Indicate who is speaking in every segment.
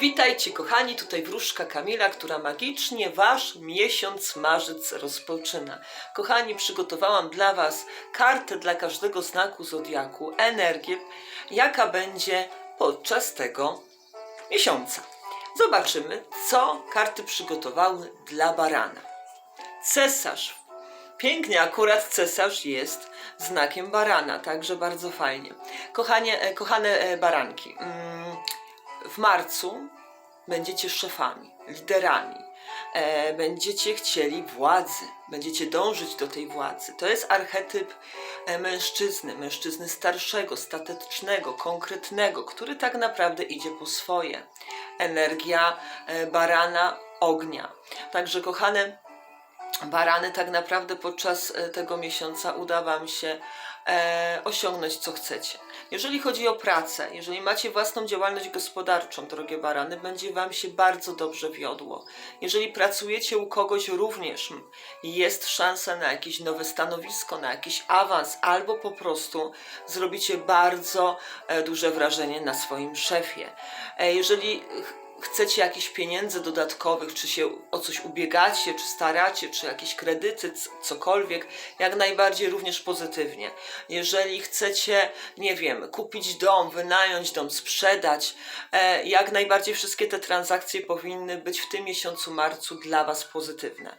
Speaker 1: Witajcie kochani, tutaj wróżka Kamila, która magicznie wasz miesiąc marzec rozpoczyna. Kochani, przygotowałam dla was kartę dla każdego znaku zodiaku, energię, jaka będzie podczas tego miesiąca. Zobaczymy, co karty przygotowały dla barana. Cesarz. Pięknie, akurat cesarz jest znakiem barana, także bardzo fajnie. Kochanie, e, kochane e, baranki, mm, w marcu będziecie szefami, liderami, e, będziecie chcieli władzy, będziecie dążyć do tej władzy. To jest archetyp e, mężczyzny, mężczyzny starszego, statecznego, konkretnego, który tak naprawdę idzie po swoje. Energia e, barana, ognia. Także kochane barany, tak naprawdę podczas tego miesiąca uda Wam się osiągnąć co chcecie. Jeżeli chodzi o pracę, jeżeli macie własną działalność gospodarczą, drogie barany, będzie Wam się bardzo dobrze wiodło. Jeżeli pracujecie u kogoś również, jest szansa na jakieś nowe stanowisko, na jakiś awans, albo po prostu zrobicie bardzo e, duże wrażenie na swoim szefie. E, jeżeli chcecie jakichś pieniędzy dodatkowych, czy się o coś ubiegacie, czy staracie, czy jakieś kredyty, cokolwiek, jak najbardziej również pozytywnie. Jeżeli chcecie, nie wiem, kupić dom, wynająć dom, sprzedać, e, jak najbardziej wszystkie te transakcje powinny być w tym miesiącu marcu dla Was pozytywne.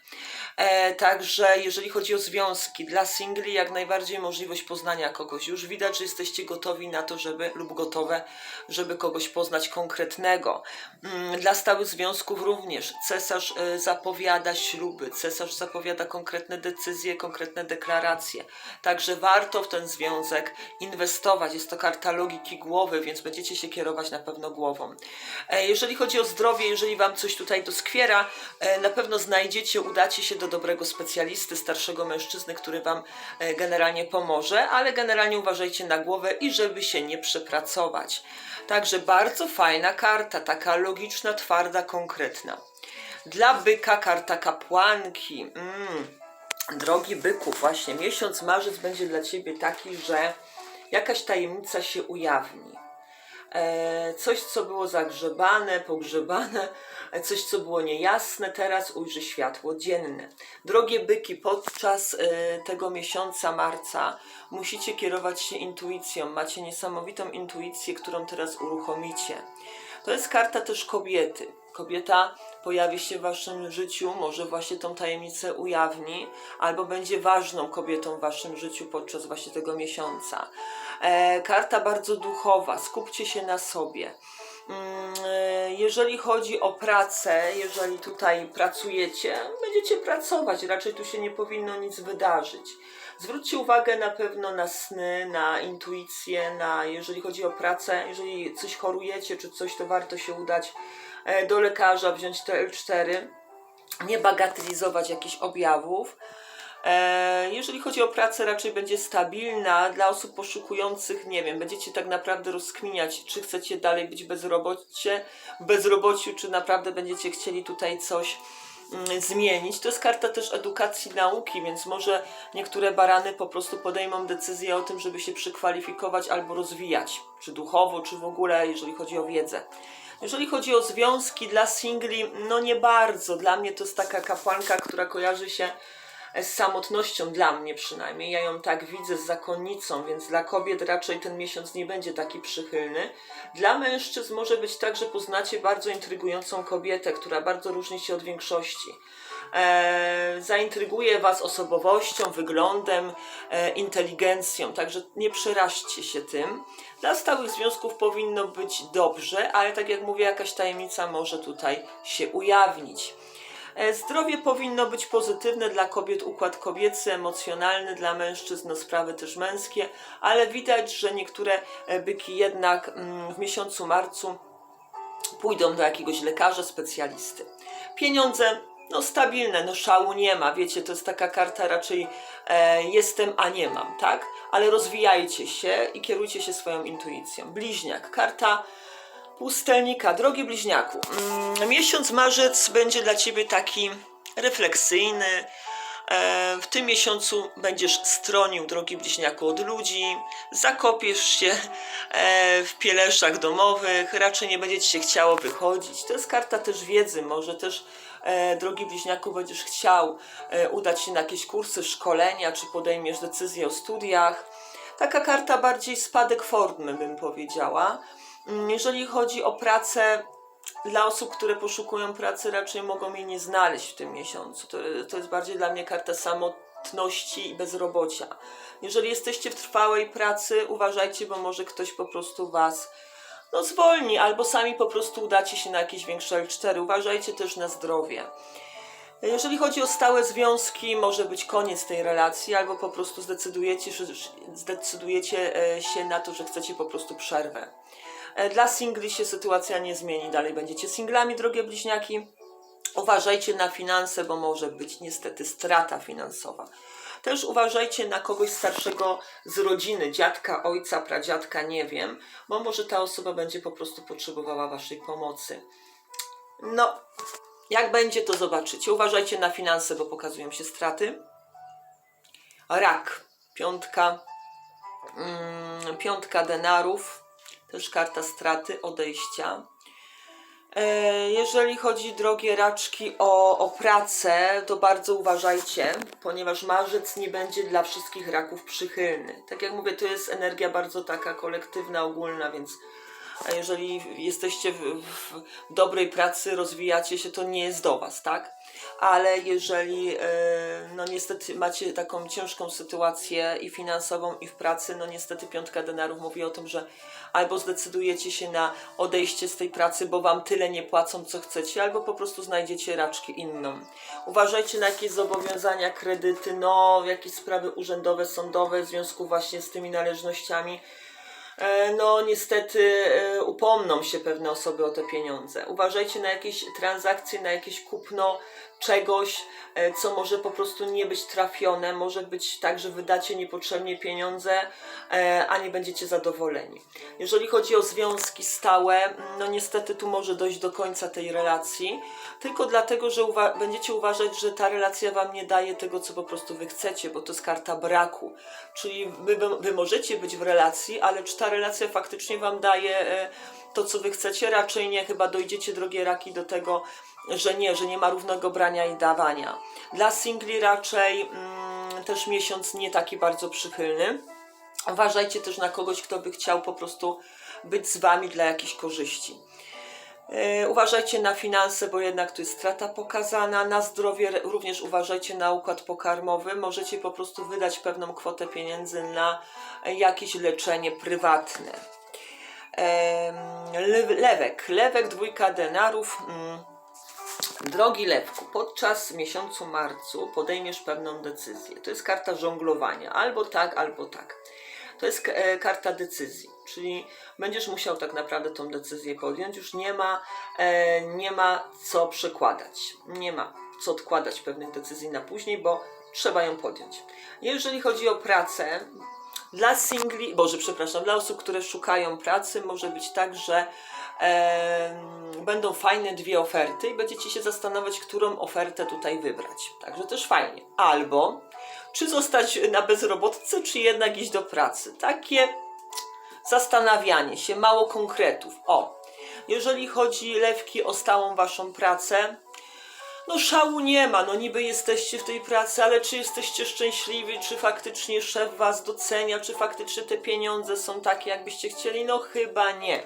Speaker 1: E, także jeżeli chodzi o związki, dla singli jak najbardziej możliwość poznania kogoś. Już widać, że jesteście gotowi na to, żeby lub gotowe, żeby kogoś poznać konkretnego. Mm, Dla stałych związków również. Cesarz e, zapowiada śluby, cesarz zapowiada konkretne decyzje, konkretne deklaracje. Także warto w ten związek inwestować. Jest to karta logiki głowy, więc będziecie się kierować na pewno głową. E, Jeżeli chodzi o zdrowie, jeżeli Wam coś tutaj doskwiera, e, na pewno znajdziecie, udacie się do dobrego specjalisty, starszego mężczyzny, który Wam generalnie pomoże, ale generalnie uważajcie na głowę i żeby się nie przepracować. Także bardzo fajna karta, taka logiczna, twarda, konkretna. Dla byka karta kapłanki. Mm. Drogi byku, właśnie miesiąc marzec będzie dla Ciebie taki, że jakaś tajemnica się ujawni e, coś, co było zagrzebane, pogrzebane, e, coś, co było niejasne, teraz ujrzy światło dzienne. Drogie byki, podczas e, tego miesiąca marca musicie kierować się intuicją. Macie niesamowitą intuicję, którą teraz uruchomicie. To jest karta też kobiety. Kobieta pojawi się w waszym życiu, może właśnie tą tajemnicę ujawni, albo będzie ważną kobietą w waszym życiu podczas właśnie tego miesiąca. E, karta bardzo duchowa, skupcie się na sobie. Mm, e, Jeżeli chodzi o pracę, jeżeli tutaj pracujecie, będziecie pracować, raczej tu się nie powinno nic wydarzyć. Zwróćcie uwagę na pewno na sny, na intuicję, na jeżeli chodzi o pracę, jeżeli coś chorujecie czy coś, to warto się udać e, do lekarza, wziąć te L4, nie bagatelizować jakichś objawów. E, Jeżeli chodzi o pracę, raczej będzie stabilna. Dla osób poszukujących, nie wiem, będziecie tak naprawdę rozkminiać, czy chcecie dalej być bezrobocie, bezrobociu, czy naprawdę będziecie chcieli tutaj coś zmienić. To jest karta też edukacji, nauki, więc może niektóre barany po prostu podejmą decyzję o tym, żeby się przykwalifikować albo rozwijać, czy duchowo, czy w ogóle, jeżeli chodzi o wiedzę. Jeżeli chodzi o związki dla singli, no nie bardzo. Dla mnie to jest taka kapłanka, która kojarzy się z samotnością, dla mnie przynajmniej. Ja ją tak widzę z zakonnicą, więc dla kobiet raczej ten miesiąc nie będzie taki przychylny. Dla mężczyzn może być tak, że poznacie bardzo intrygującą kobietę, która bardzo różni się od większości. E, zaintryguje Was osobowością, wyglądem, e, inteligencją, także nie przeraźcie się tym. Dla stałych związków powinno być dobrze, ale tak jak mówię, jakaś tajemnica może tutaj się ujawnić. E, Zdrowie powinno być pozytywne dla kobiet, układ kobiecy, emocjonalny, dla mężczyzn no, sprawy też męskie, ale widać, że niektóre e, byki jednak mm, w miesiącu marcu pójdą do jakiegoś lekarza, specjalisty. Pieniądze, no stabilne, no szału nie ma, wiecie, to jest taka karta raczej e, jestem, a nie mam, tak? Ale rozwijajcie się i kierujcie się swoją intuicją. Bliźniak, karta pustelnika, drogi bliźniaku. Mm, miesiąc marzec będzie dla Ciebie taki refleksyjny, E, w tym miesiącu będziesz stronił, drogi bliźniaku, od ludzi, zakopiesz się e, w pieleszach domowych, raczej nie będzie ci się chciało wychodzić. To jest karta też wiedzy, może też, e, drogi bliźniaku, będziesz chciał udać się na jakieś kursy, szkolenia, czy podejmiesz decyzję o studiach. Taka karta bardziej spadek formy, bym powiedziała. Mm, Jeżeli chodzi o pracę, dla osób, które poszukują pracy, raczej mogą jej nie znaleźć w tym miesiącu. To, to jest bardziej dla mnie karta samotności i bezrobocia. Jeżeli jesteście w trwałej pracy, uważajcie, bo może ktoś po prostu was no, zwolni, albo sami po prostu udacie się na jakieś większe L4. Uważajcie też na zdrowie. Jeżeli chodzi o stałe związki, może być koniec tej relacji, albo po prostu zdecydujecie, zdecydujecie e, się na to, że chcecie po prostu przerwę. E, Dla singli się sytuacja nie zmieni, dalej będziecie singlami, drogie bliźniaki. Uważajcie na finanse, bo może być niestety strata finansowa. Też uważajcie na kogoś starszego z rodziny, dziadka, ojca, pradziadka, nie wiem, bo może ta osoba będzie po prostu potrzebowała Waszej pomocy. No, jak będzie, to zobaczycie. Uważajcie na finanse, bo pokazują się straty. Rak, piątka, mm, piątka denarów, też karta straty, odejścia. E, Jeżeli chodzi, drogie raczki, o, o pracę, to bardzo uważajcie, ponieważ marzec nie będzie dla wszystkich raków przychylny. Tak jak mówię, to jest energia bardzo taka kolektywna, ogólna, więc a jeżeli jesteście w, w dobrej pracy, rozwijacie się, to nie jest do Was, tak? Ale jeżeli, e, no niestety macie taką ciężką sytuację i finansową, i w pracy, no niestety piątka denarów mówi o tym, że albo zdecydujecie się na odejście z tej pracy, bo Wam tyle nie płacą, co chcecie, albo po prostu znajdziecie raczki inną. Uważajcie na jakieś zobowiązania, kredyty, no jakieś sprawy urzędowe, sądowe w związku właśnie z tymi należnościami. E, no niestety e, upomną się pewne osoby o te pieniądze. Uważajcie na jakieś transakcje, na jakieś kupno czegoś, e, co może po prostu nie być trafione. Może być tak, że wydacie niepotrzebnie pieniądze, e, a nie będziecie zadowoleni. Jeżeli chodzi o związki stałe, no niestety tu może dojść do końca tej relacji, tylko dlatego, że uwa- będziecie uważać, że ta relacja wam nie daje tego, co po prostu wy chcecie, bo to jest karta braku. Czyli wy, wy możecie być w relacji, ale czy ta relacja faktycznie wam daje e, to, co wy chcecie? Raczej nie. Chyba dojdziecie, drogie raki, do tego, że nie, że nie ma równego brania i dawania. Dla singli raczej mm, też miesiąc nie taki bardzo przychylny. Uważajcie też na kogoś, kto by chciał po prostu być z wami dla jakichś korzyści. E, Uważajcie na finanse, bo jednak tu jest strata pokazana. Na zdrowie również uważajcie na układ pokarmowy. Możecie po prostu wydać pewną kwotę pieniędzy na jakieś leczenie prywatne. Lew- Lewek. Lewek, dwójka denarów. Mm. Drogi Lewku, podczas miesiącu marcu podejmiesz pewną decyzję. To jest karta żonglowania. Albo tak, albo tak. To jest e, karta decyzji, czyli będziesz musiał tak naprawdę tą decyzję podjąć. Już nie ma, e, nie ma co przekładać. Nie ma co odkładać pewnych decyzji na później, bo trzeba ją podjąć. Jeżeli chodzi o pracę, dla singli, boże, przepraszam, dla osób, które szukają pracy, może być tak, że będą fajne dwie oferty i będziecie się zastanawiać, którą ofertę tutaj wybrać. Także też fajnie. Albo czy zostać na bezrobotce, czy jednak iść do pracy. Takie zastanawianie się, mało konkretów. O, jeżeli chodzi lewki o stałą waszą pracę, no szału nie ma, no niby jesteście w tej pracy, ale czy jesteście szczęśliwi, czy faktycznie szef was docenia, czy faktycznie te pieniądze są takie, jakbyście chcieli? No chyba nie.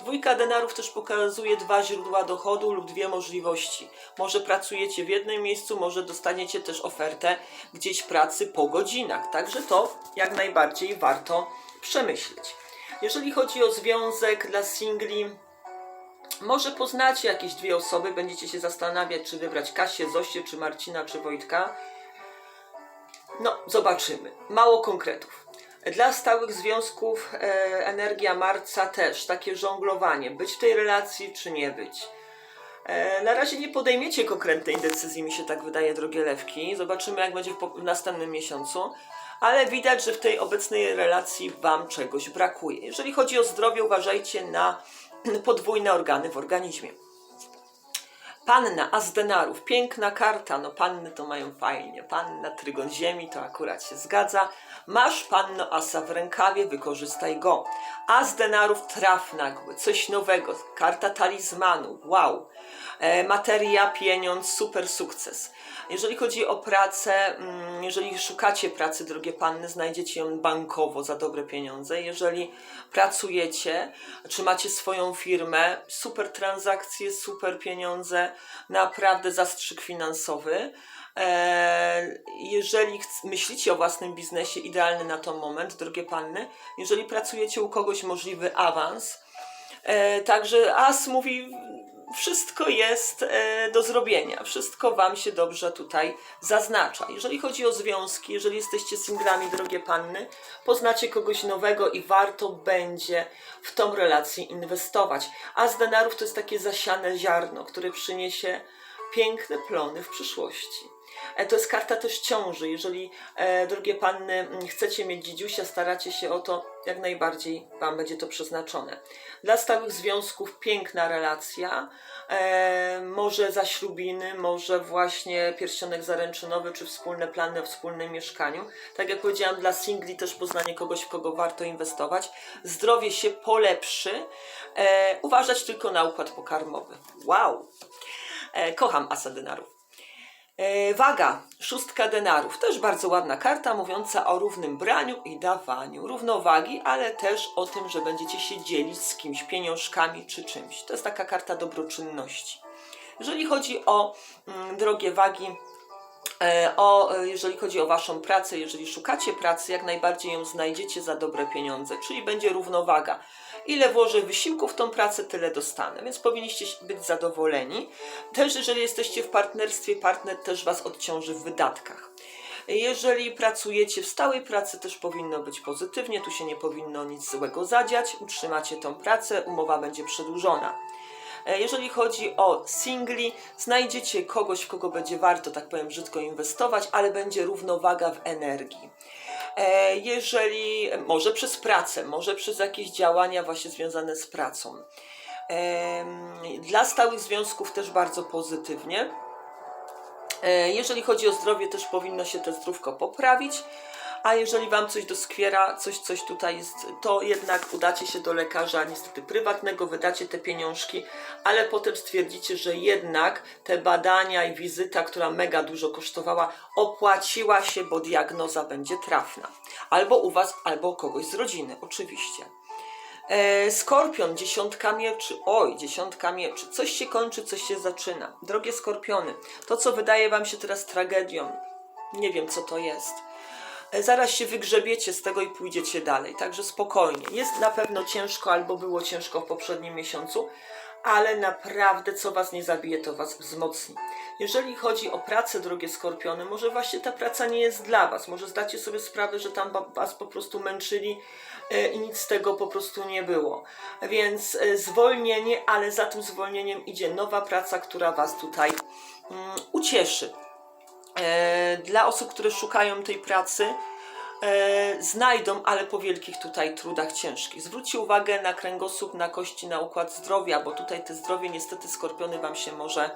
Speaker 1: Dwójka denarów też pokazuje dwa źródła dochodu lub dwie możliwości. Może pracujecie w jednym miejscu, może dostaniecie też ofertę gdzieś pracy po godzinach. Także to jak najbardziej warto przemyśleć. Jeżeli chodzi o związek dla singli, może poznacie jakieś dwie osoby, będziecie się zastanawiać, czy wybrać Kasię, Zosię, czy Marcina, czy Wojtka. No, zobaczymy. Mało konkretów. Dla stałych związków e, energia marca też, takie żonglowanie. Być w tej relacji, czy nie być. E, na razie nie podejmiecie konkretnej decyzji, mi się tak wydaje, drogie lewki. Zobaczymy, jak będzie w, w następnym miesiącu. Ale widać, że w tej obecnej relacji Wam czegoś brakuje. Jeżeli chodzi o zdrowie, uważajcie na podwójne organy w organizmie. Panna, as denarów, piękna karta, no panny to mają fajnie, panna, trygon ziemi, to akurat się zgadza. Masz panno asa w rękawie, wykorzystaj go. As denarów, traf nagły, coś nowego, karta talizmanu, wow. E, materia, pieniądz, super sukces. Jeżeli chodzi o pracę, mm, jeżeli szukacie pracy, drogie panny, znajdziecie ją bankowo za dobre pieniądze. Jeżeli pracujecie, czy macie swoją firmę, super transakcje, super pieniądze, naprawdę zastrzyk finansowy. E, Jeżeli myślicie o własnym biznesie, idealny na ten moment, drogie panny, jeżeli pracujecie u kogoś, możliwy awans. E, Także As mówi, wszystko jest e, do zrobienia, wszystko Wam się dobrze tutaj zaznacza. Jeżeli chodzi o związki, jeżeli jesteście singlami, drogie panny, poznacie kogoś nowego i warto będzie w tą relację inwestować. A z denarów to jest takie zasiane ziarno, które przyniesie piękne plony w przyszłości. E, To jest karta też ciąży. Jeżeli, e, drogie panny, chcecie mieć dzidziusia, staracie się o to, jak najbardziej Wam będzie to przeznaczone. Dla stałych związków piękna relacja, e, może zaślubiny, może właśnie pierścionek zaręczynowy, czy wspólne plany o wspólnym mieszkaniu. Tak jak powiedziałam, dla singli też poznanie kogoś, w kogo warto inwestować. Zdrowie się polepszy. E, uważać tylko na układ pokarmowy. Wow! E, kocham asa denarów. E, Waga, szóstka denarów, też bardzo ładna karta mówiąca o równym braniu i dawaniu, równowagi, ale też o tym, że będziecie się dzielić z kimś pieniążkami czy czymś. To jest taka karta dobroczynności. Jeżeli chodzi o mm, drogie wagi, e, o, jeżeli chodzi o Waszą pracę, jeżeli szukacie pracy, jak najbardziej ją znajdziecie za dobre pieniądze, czyli będzie równowaga. Ile włożę wysiłku w tą pracę, tyle dostanę, więc powinniście być zadowoleni. Też jeżeli jesteście w partnerstwie, partner też Was odciąży w wydatkach. Jeżeli pracujecie w stałej pracy, też powinno być pozytywnie, tu się nie powinno nic złego zadziać, utrzymacie tą pracę, umowa będzie przedłużona. E, Jeżeli chodzi o singli, znajdziecie kogoś, w kogo będzie warto, tak powiem, brzydko inwestować, ale będzie równowaga w energii. E, Jeżeli, może przez pracę, może przez jakieś działania właśnie związane z pracą. Dla stałych związków też bardzo pozytywnie. E, Jeżeli chodzi o zdrowie, też powinno się to zdrówko poprawić. A jeżeli Wam coś doskwiera, coś, coś tutaj jest, to jednak udacie się do lekarza, niestety prywatnego, wydacie te pieniążki, ale potem stwierdzicie, że jednak te badania i wizyta, która mega dużo kosztowała, opłaciła się, bo diagnoza będzie trafna. Albo u Was, albo u kogoś z rodziny, oczywiście. E, Skorpion, dziesiątka mieczy. Oj, dziesiątka mieczy. Coś się kończy, coś się zaczyna. Drogie skorpiony, to co wydaje wam się teraz tragedią, nie wiem co to jest. Zaraz się wygrzebiecie z tego i pójdziecie dalej, także spokojnie. Jest na pewno ciężko, albo było ciężko w poprzednim miesiącu, ale naprawdę co was nie zabije, to was wzmocni. Jeżeli chodzi o pracę, drogie skorpiony, może właśnie ta praca nie jest dla was. Może zdacie sobie sprawę, że tam was po prostu męczyli e, i nic z tego po prostu nie było. Więc e, zwolnienie, ale za tym zwolnieniem idzie nowa praca, która was tutaj mm, ucieszy. E, Dla osób, które szukają tej pracy, e, znajdą, ale po wielkich tutaj trudach ciężkich. Zwróćcie uwagę na kręgosłup, na kości, na układ zdrowia, bo tutaj te zdrowie niestety skorpiony Wam się może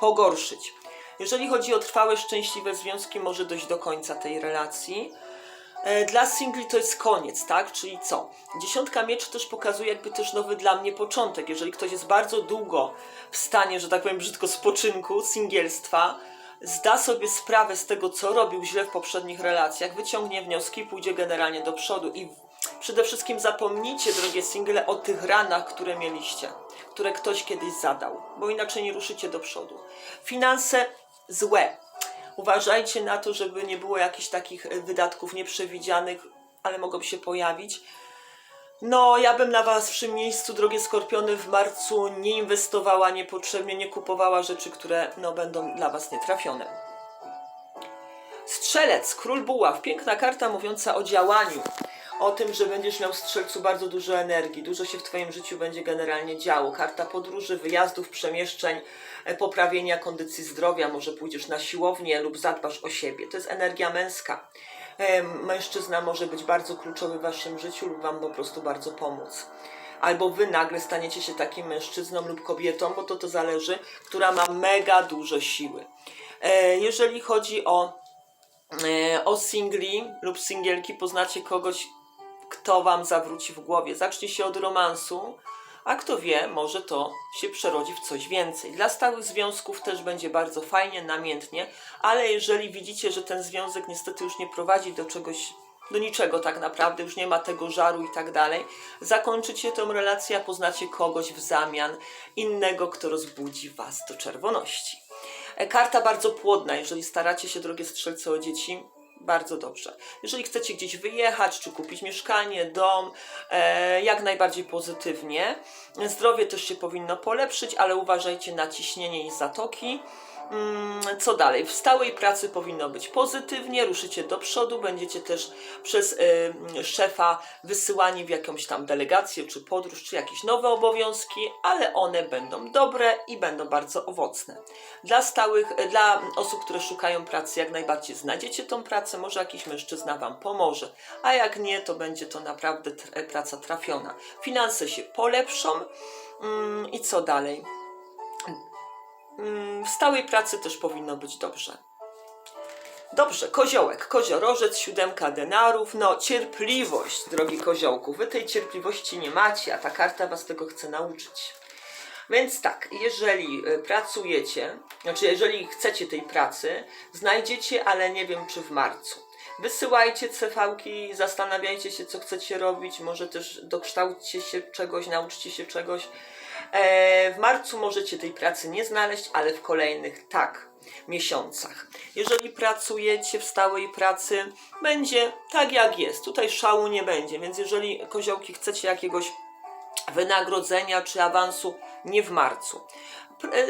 Speaker 1: pogorszyć. Jeżeli chodzi o trwałe, szczęśliwe związki, może dojść do końca tej relacji. E, Dla singli to jest koniec, tak? Czyli co? Dziesiątka mieczy też pokazuje jakby też nowy dla mnie początek. Jeżeli ktoś jest bardzo długo w stanie, że tak powiem brzydko, spoczynku, singielstwa, zda sobie sprawę z tego, co robił źle w poprzednich relacjach, wyciągnie wnioski i pójdzie generalnie do przodu. I przede wszystkim zapomnijcie, drogie single, o tych ranach, które mieliście, które ktoś kiedyś zadał, bo inaczej nie ruszycie do przodu. Finanse złe. Uważajcie na to, żeby nie było jakichś takich wydatków nieprzewidzianych, ale mogą się pojawić. No, ja bym na waszym miejscu, drogie skorpiony, w marcu nie inwestowała niepotrzebnie, nie kupowała rzeczy, które no, będą dla was nietrafione. Strzelec, król buław, piękna karta mówiąca o działaniu. O tym, że będziesz miał strzelcu bardzo dużo energii, dużo się w Twoim życiu będzie generalnie działo. Karta podróży, wyjazdów, przemieszczeń, e, poprawienia kondycji zdrowia, może pójdziesz na siłownię lub zadbasz o siebie. To jest energia męska. Mężczyzna może być bardzo kluczowy w Waszym życiu lub Wam po prostu bardzo pomóc. albo wy nagle staniecie się takim mężczyzną lub kobietą, bo to to zależy, która ma mega dużo siły. E, jeżeli chodzi o, e, o singli lub singielki, poznacie kogoś, kto wam zawróci w głowie. Zacznie się od romansu, a kto wie, może to się przerodzi w coś więcej. Dla stałych związków też będzie bardzo fajnie, namiętnie, ale jeżeli widzicie, że ten związek niestety już nie prowadzi do czegoś, do niczego tak naprawdę, już nie ma tego żaru i tak dalej, zakończycie tę relację, a poznacie kogoś w zamian innego, kto rozbudzi was do czerwoności. E, Karta bardzo płodna, jeżeli staracie się, drogie strzelce, o dzieci, bardzo dobrze. Jeżeli chcecie gdzieś wyjechać, czy kupić mieszkanie, dom, e, jak najbardziej pozytywnie. Zdrowie też się powinno polepszyć, ale uważajcie na ciśnienie i zatoki. Mm, Co dalej? W stałej pracy powinno być pozytywnie, ruszycie do przodu, będziecie też przez y, szefa wysyłani w jakąś tam delegację, czy podróż, czy jakieś nowe obowiązki, ale one będą dobre i będą bardzo owocne. Dla stałych, y, dla osób, które szukają pracy, jak najbardziej znajdziecie tą pracę, może jakiś mężczyzna Wam pomoże, a jak nie, to będzie to naprawdę praca trafiona. Finanse się polepszą mm, i co dalej? Mm, W stałej pracy też powinno być dobrze. Dobrze, koziołek, koziorożec, siódemka denarów, no cierpliwość, drogi koziołku. Wy tej cierpliwości nie macie, a ta karta was tego chce nauczyć. Więc tak, jeżeli y, pracujecie, znaczy jeżeli chcecie tej pracy, znajdziecie, ale nie wiem czy w marcu. Wysyłajcie CV-ki, zastanawiajcie się, co chcecie robić, może też dokształćcie się czegoś, nauczcie się czegoś. E, w marcu możecie tej pracy nie znaleźć, ale w kolejnych tak miesiącach. Jeżeli pracujecie w stałej pracy, będzie tak jak jest. Tutaj szału nie będzie, więc jeżeli koziołki chcecie jakiegoś wynagrodzenia czy awansu, nie w marcu. E,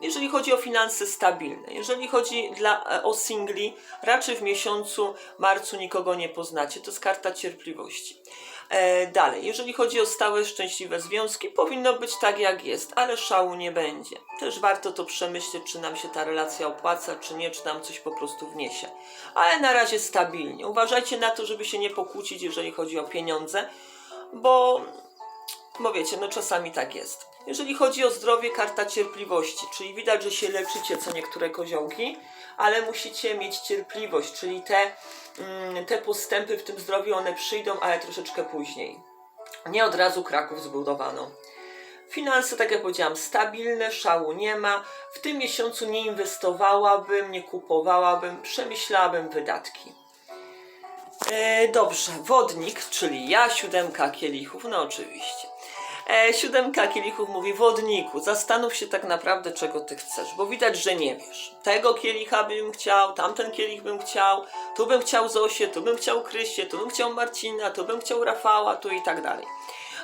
Speaker 1: Jeżeli chodzi o finanse stabilne, jeżeli chodzi dla, e, o singli, raczej w miesiącu marcu nikogo nie poznacie. To jest karta cierpliwości. E, dalej, jeżeli chodzi o stałe, szczęśliwe związki, powinno być tak jak jest, ale szału nie będzie. Też warto to przemyśleć, czy nam się ta relacja opłaca, czy nie, czy nam coś po prostu wniesie. Ale na razie stabilnie. Uważajcie na to, żeby się nie pokłócić, jeżeli chodzi o pieniądze, bo bo wiecie, no czasami tak jest. Jeżeli chodzi o zdrowie, karta cierpliwości, czyli widać, że się leczycie co niektóre koziołki, ale musicie mieć cierpliwość, czyli te, te postępy w tym zdrowiu, one przyjdą, ale troszeczkę później. Nie od razu Kraków zbudowano. Finanse, tak jak powiedziałam, stabilne, szału nie ma. W tym miesiącu nie inwestowałabym, nie kupowałabym, przemyślałabym wydatki. E, dobrze, wodnik, czyli ja, siódemka kielichów, no oczywiście. E, siódemka kielichów mówi, wodniku, zastanów się tak naprawdę, czego ty chcesz, bo widać, że nie wiesz. Tego kielicha bym chciał, tamten kielich bym chciał, tu bym chciał Zosię, tu bym chciał Krysię, tu bym chciał Marcina, tu bym chciał Rafała, tu i tak dalej.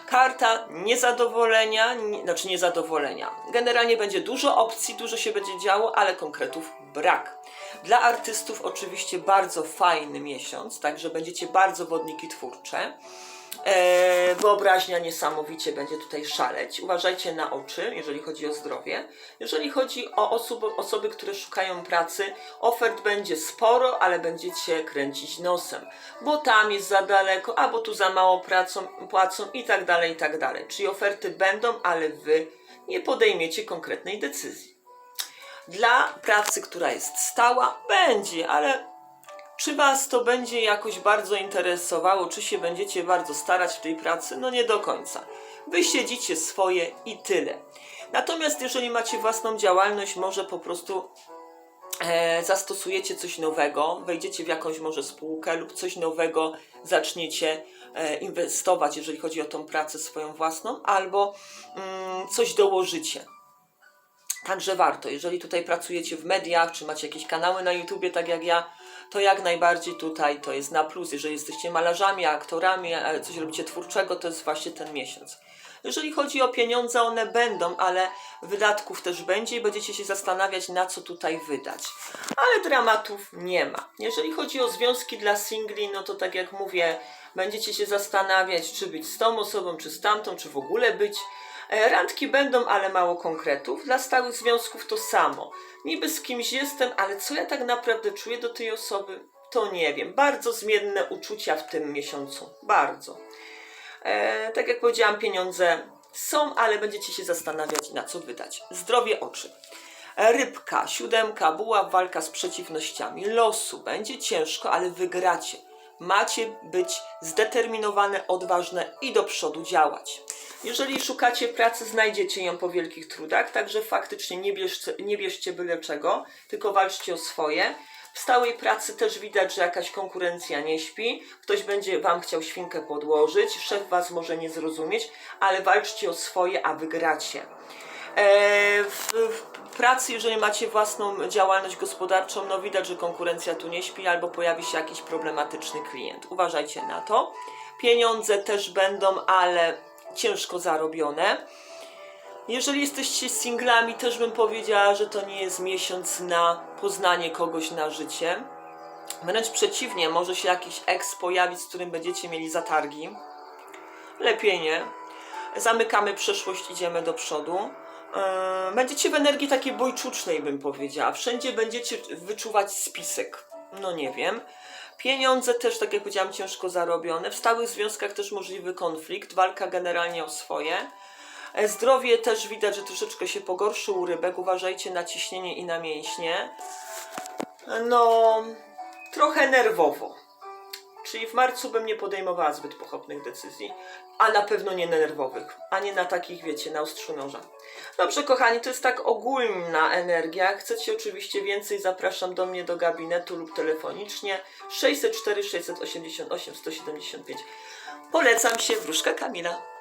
Speaker 1: Karta niezadowolenia, nie, znaczy niezadowolenia. Generalnie będzie dużo opcji, dużo się będzie działo, ale konkretów brak. Dla artystów oczywiście bardzo fajny miesiąc, także będziecie bardzo wodniki twórcze. E, wyobraźnia niesamowicie będzie tutaj szaleć. Uważajcie na oczy, jeżeli chodzi o zdrowie. Jeżeli chodzi o osoby, osoby, które szukają pracy, ofert będzie sporo, ale będziecie kręcić nosem, bo tam jest za daleko, albo tu za mało pracą, płacą i tak dalej, i tak dalej. Czyli oferty będą, ale wy nie podejmiecie konkretnej decyzji. Dla pracy, która jest stała, będzie, ale czy Was to będzie jakoś bardzo interesowało, czy się będziecie bardzo starać w tej pracy? No nie do końca. Wy siedzicie swoje i tyle. Natomiast jeżeli macie własną działalność, może po prostu e, zastosujecie coś nowego, wejdziecie w jakąś może spółkę lub coś nowego zaczniecie e, inwestować, jeżeli chodzi o tą pracę swoją własną, albo mm, coś dołożycie. Także warto, jeżeli tutaj pracujecie w mediach, czy macie jakieś kanały na YouTubie, tak jak ja, to jak najbardziej tutaj to jest na plus. Jeżeli jesteście malarzami, aktorami, e, coś robicie twórczego, to jest właśnie ten miesiąc. Jeżeli chodzi o pieniądze, one będą, ale wydatków też będzie i będziecie się zastanawiać, na co tutaj wydać. Ale dramatów nie ma. Jeżeli chodzi o związki dla singli, no to tak jak mówię, będziecie się zastanawiać, czy być z tą osobą, czy z tamtą, czy w ogóle być. E, Randki będą, ale mało konkretów. Dla stałych związków to samo. Niby z kimś jestem, ale co ja tak naprawdę czuję do tej osoby, to nie wiem. Bardzo zmienne uczucia w tym miesiącu. Bardzo. E, tak jak powiedziałam, pieniądze są, ale będziecie się zastanawiać, na co wydać. Zdrowie oczy. E, Rybka, siódemka, buław, walka z przeciwnościami. Losu będzie ciężko, ale wygracie. Macie być zdeterminowane, odważne i do przodu działać. Jeżeli szukacie pracy, znajdziecie ją po wielkich trudach, także faktycznie nie bierzcie, nie bierzcie byle czego, tylko walczcie o swoje. W stałej pracy też widać, że jakaś konkurencja nie śpi. Ktoś będzie Wam chciał świnkę podłożyć, szef Was może nie zrozumieć, ale walczcie o swoje, a wygracie. E, w, w pracy, jeżeli macie własną działalność gospodarczą, no widać, że konkurencja tu nie śpi albo pojawi się jakiś problematyczny klient. Uważajcie na to. Pieniądze też będą, ale ciężko zarobione. Jeżeli jesteście singlami, też bym powiedziała, że to nie jest miesiąc na poznanie kogoś na życie. Wręcz przeciwnie, może się jakiś ex pojawić, z którym będziecie mieli zatargi. Lepiej nie. Zamykamy przeszłość, idziemy do przodu. Yy, Będziecie w energii takiej bojczucznej, bym powiedziała. Wszędzie będziecie wyczuwać spisek. No nie wiem. Pieniądze też, tak jak powiedziałam, ciężko zarobione. W stałych związkach też możliwy konflikt, walka generalnie o swoje. E, Zdrowie też widać, że troszeczkę się pogorszy u rybek. Uważajcie na ciśnienie i na mięśnie. No, trochę nerwowo. Czyli w marcu bym nie podejmowała zbyt pochopnych decyzji, a na pewno nie nerwowych, a nie na takich, wiecie, na ostrzu noża. Dobrze, kochani, to jest tak ogólna energia. Chcecie oczywiście więcej, zapraszam do mnie do gabinetu lub telefonicznie 604 688 175. Polecam się, wróżka Kamila.